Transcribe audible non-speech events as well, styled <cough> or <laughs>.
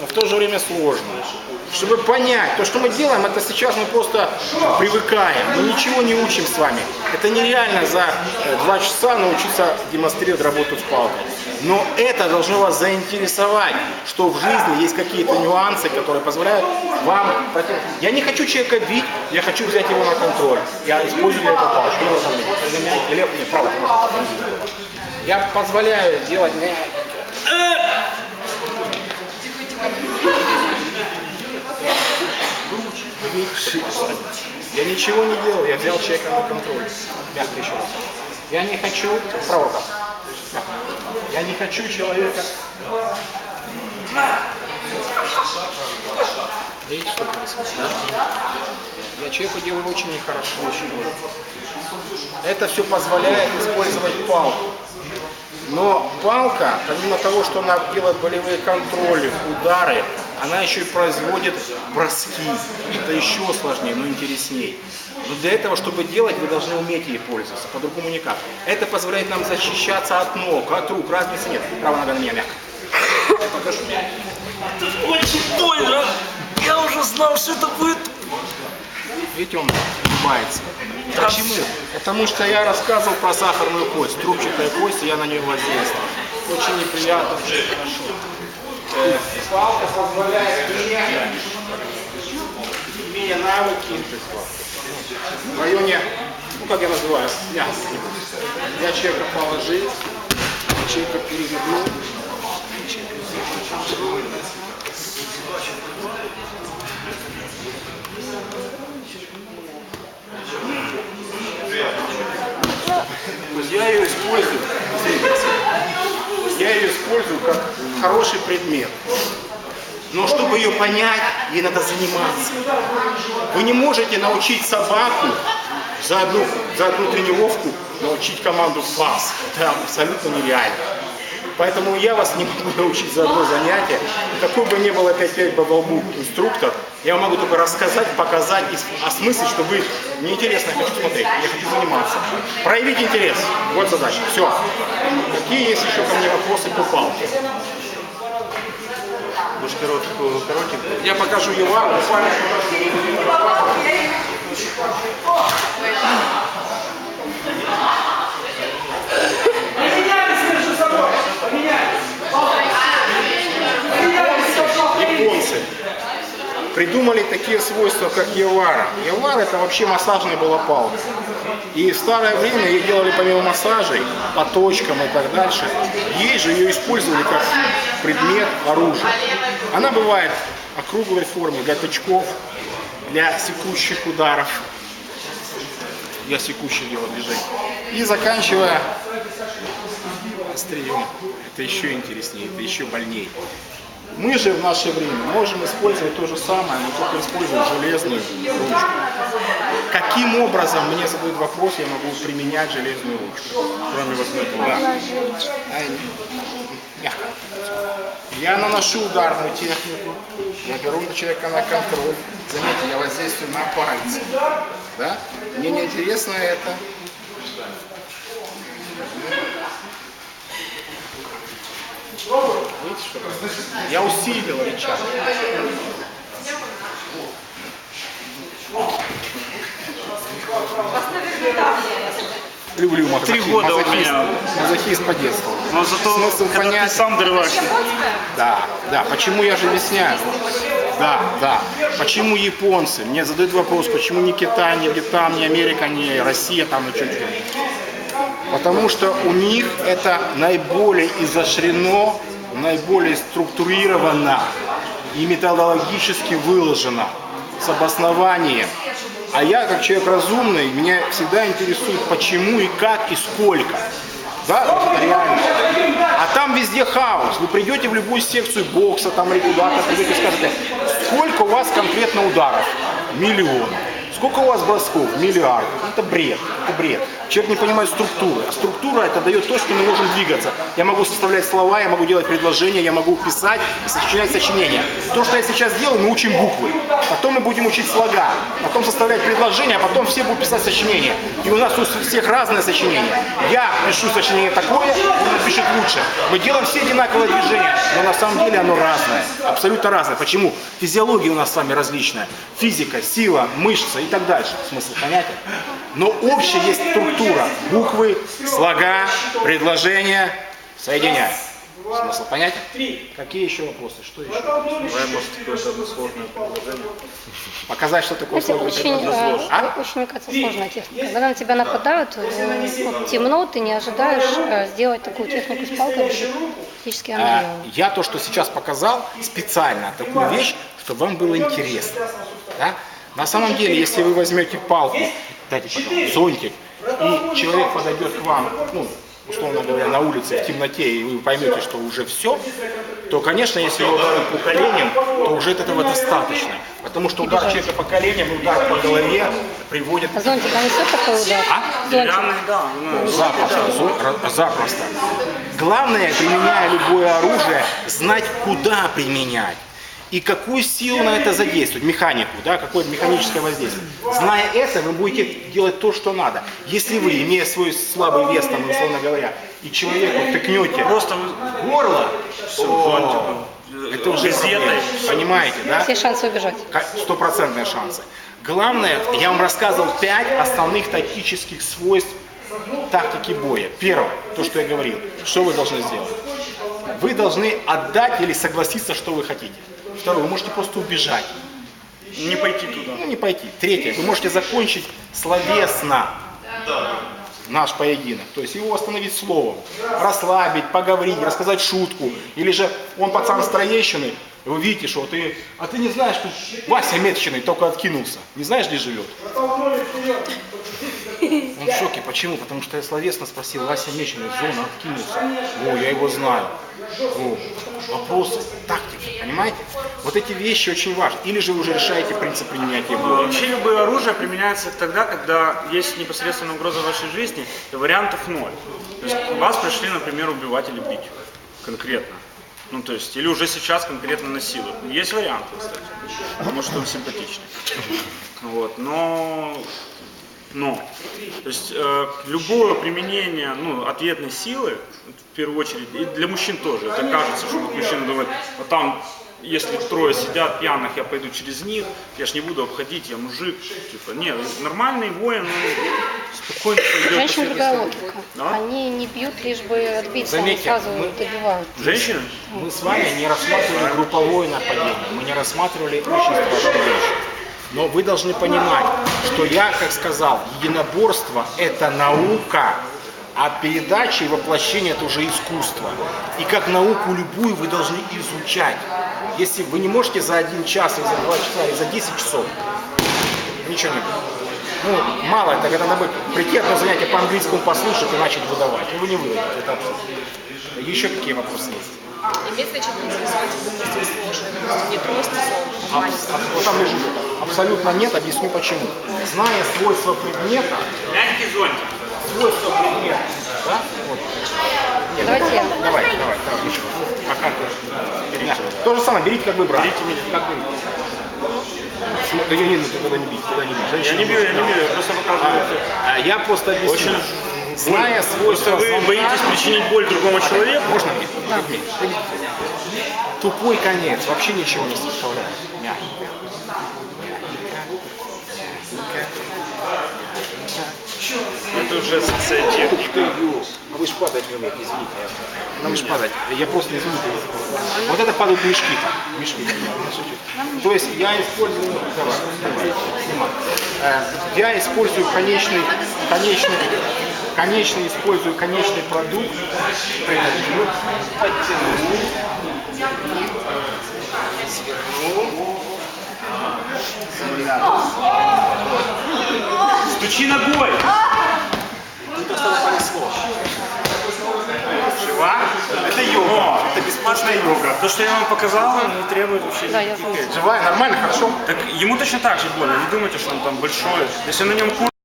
но в то же время сложно. Чтобы понять, то, что мы делаем, это сейчас мы просто привыкаем. Мы ничего не учим с вами. Это нереально за э, два часа научиться демонстрировать работу с палкой. Но это должно вас заинтересовать, что в жизни есть какие-то нюансы, которые позволяют вам... Я не хочу человека бить, я хочу взять его на контроль. Я использую эту палочку. Лев- нет, правой. Я позволяю делать Я ничего не делал, я взял человека на контроль. Мягко еще раз. Я не хочу... Мягко. Я не хочу человека... Видите, что происходит? Я человеку делаю очень нехорошо, очень больно. Это все позволяет использовать палку. Но палка, помимо того, что она делает болевые контроли, удары, она еще и производит броски. Это еще сложнее, но интереснее. Но для этого, чтобы делать, вы должны уметь ей пользоваться, по-другому никак. Это позволяет нам защищаться от ног, от рук, разницы нет. Правая нога на меня мягко. Покажу. Очень больно. Я уже знал, что это будет. Видите, он улыбается. Почему? Потому что я рассказывал про сахарную кость, трубчатая кость, и я на нее воздействовал. Очень неприятно, очень хорошо. Палка позволяет мне, имея навыки, в районе, ну как я называю, мягких. Я человека положил, человека перевернул, То я ее использую, я ее использую как хороший предмет. Но чтобы ее понять, ей надо заниматься. Вы не можете научить собаку за одну, за одну тренировку научить команду фас. Это абсолютно нереально. Поэтому я вас не могу <laughs> научить за одно занятие. Какой бы ни был опять пять во лбу инструктор, я вам могу только рассказать, показать и осмыслить, что вы неинтересно, я хочу смотреть, я хочу заниматься. Проявить интерес. Вот задача. Все. Какие есть еще ко мне вопросы по палке? Будешь короткую, коротенькую. Я покажу Евару, буквально японцы придумали такие свойства, как Евара. Евара это вообще массажная была палка. И в старое время ее делали помимо массажей, по точкам и так дальше. Ей же ее использовали как предмет оружия. Она бывает округлой формы для тычков, для секущих ударов. Я секущий делаю движение. И заканчивая острием. Это еще интереснее, это еще больнее. Мы же в наше время можем использовать то же самое, но только используем железную ручку. Каким образом, мне задают вопрос, я могу применять железную ручку? Кроме вот этого. Да. Я наношу ударную технику, я беру на человека на контроль. Заметьте, я воздействую на пальцы. Да? Мне не интересно это. Видите, что? Я усилил рычаг. Люблю мазохизм. Три года у меня. Мазохист по детству. Но зато, Смысл когда ты понятен. сам дрываешь, Да, да. Почему я же объясняю? Да, да. Почему японцы? Мне задают вопрос, почему не Китай, не Вьетнам, не Америка, не Россия там и чуть-чуть. Потому что у них это наиболее изощрено, наиболее структурировано и методологически выложено с обоснованием. А я, как человек разумный, меня всегда интересует, почему и как и сколько. Да, реально. А там везде хаос. Вы придете в любую секцию бокса там или куда-то, придете и скажете, сколько у вас конкретно ударов? Миллион. Сколько у вас бросков? Миллиард. Это бред. Это бред. Человек не понимает структуры. А структура это дает то, что мы можем двигаться. Я могу составлять слова, я могу делать предложения, я могу писать сочинять сочинения. То, что я сейчас делаю, мы учим буквы. Потом мы будем учить слога. Потом составлять предложения, а потом все будут писать сочинения. И у нас у всех разное сочинение. Я пишу сочинение такое, он напишет лучше. Мы делаем все одинаковое движение, но на самом деле оно разное. Абсолютно разное. Почему? Физиология у нас с вами различная. Физика, сила, мышцы так дальше. Смысл понятен? Но общая есть структура. Буквы, слога, предложения. Соединяем. Смысл понятен? Какие еще вопросы? Что еще? Давай, может, какое-то одно сложное предложение. Показать, что такое сложное очень, предложение. э, А? очень, мне кажется, сложная техника. Когда на тебя нападают, э, вот, темно, ты не ожидаешь э, сделать такую технику с палкой, где практически она А, Я то, что сейчас показал, специально такую вещь, чтобы вам было интересно. Да? На самом деле, если вы возьмете палку, дайте, пожалуйста, зонтик, и человек подойдет к вам, ну, условно говоря, на улице в темноте, и вы поймете, что уже все, то, конечно, если его ударить по коленям, то уже этого достаточно. Потому что удар человека по коленям и удар по голове приводит А зонтик, а несет такой удар? А? Да. Ну, Запросто, зо- ра- запросто. Главное, применяя любое оружие, знать, куда применять. И какую силу на это задействовать, механику, да, какое механическое воздействие. Зная это, вы будете делать то, что надо. Если вы, имея свой слабый вес, там, условно говоря, и человеку тыкнете Просто горло, зонтиком, это уже проблема. Понимаете, да? Все шансы убежать. Стопроцентные шансы. Главное, я вам рассказывал пять основных тактических свойств тактики боя. Первое, то, что я говорил, что вы должны сделать? Вы должны отдать или согласиться, что вы хотите. Второе, вы можете просто убежать, не пойти туда. ну не пойти. Третье, вы можете закончить словесно наш поединок. То есть его остановить словом, расслабить, поговорить, рассказать шутку. Или же он пацан строещины, вы видите, что ты, а ты не знаешь, что Вася Метчиной только откинулся. Не знаешь, где живет? Он в шоке. Почему? Потому что я словесно спросил, Вася Меченый, зона откинулся. О, я его знаю. О, вопросы, тактика, понимаете? Вот эти вещи очень важны. Или же вы уже решаете принцип принятия боя. Вообще любое оружие применяется тогда, когда есть непосредственная угроза вашей жизни, и вариантов ноль. То есть вас пришли, например, убивать или бить конкретно. Ну, то есть, или уже сейчас конкретно насилуют. Есть варианты, кстати. Может, он симпатичный. Вот, но но, то есть э, любое применение ну, ответной силы, в первую очередь, и для мужчин тоже, это кажется, что вот мужчина думает, вот там, если трое сидят пьяных, я пойду через них, я ж не буду обходить, я мужик, типа, нет, нормальный воин, он спокойно пойдет. Женщин по другая логика. Да? Они не бьют, лишь бы отбиться, они Заметьте, сразу мы- добивают. Женщины? Мы с вами не рассматривали групповое нападение, мы не рассматривали очень страшные вещи. Но вы должны понимать, что я, как сказал, единоборство – это наука, а передача и воплощение – это уже искусство. И как науку любую вы должны изучать. Если вы не можете за один час, или за два часа, или за 10 часов, ничего не будет. Ну, мало, это когда надо будет прийти одно занятие по английскому послушать и начать выдавать. И вы не выдадите, это абсолютно. Еще какие вопросы есть? Ли чем интересовать полностью сложно, не просто сон, Абс- аб- вот там лежит. Абсолютно нет, объясню почему. Зная свойства предмета, Мягкий зонтик. свойства предмета, да? Вот. Нет, Давайте я. Давай, давай, давай, ничего. Пока ты. То же самое, берите как бы брать. Берите меня, как. См- Да я не, ты тогда не бить, тогда не бить. Я Женщина не бью, я не бью, я просто показываю. А, я просто объясню. Зная свойства Просто вы боитесь причинить боль другому человеку? Можно мне? Мне? Тупой конец, вообще ничего не составляет. Мягенько. Это уже ты, ё. А вы ж падать не умеете, извините. я- Нам же падать. Я просто извините. Вот это падают мешки там. Мешки. То есть я использую... Давай, давай, снимай. Э, Я использую конечный, конечный, конечный, использую конечный продукт. Прихожу, оттяну, сверну. Стучи ногой! Тут что понесло. Жива? Это йога, это бесплатная йога. То, что я вам показал, не требует вообще Да, я никаких этих. Живая, нормально, хорошо? Так ему точно так же больно. Не думайте, что он там большой. Если на нем кур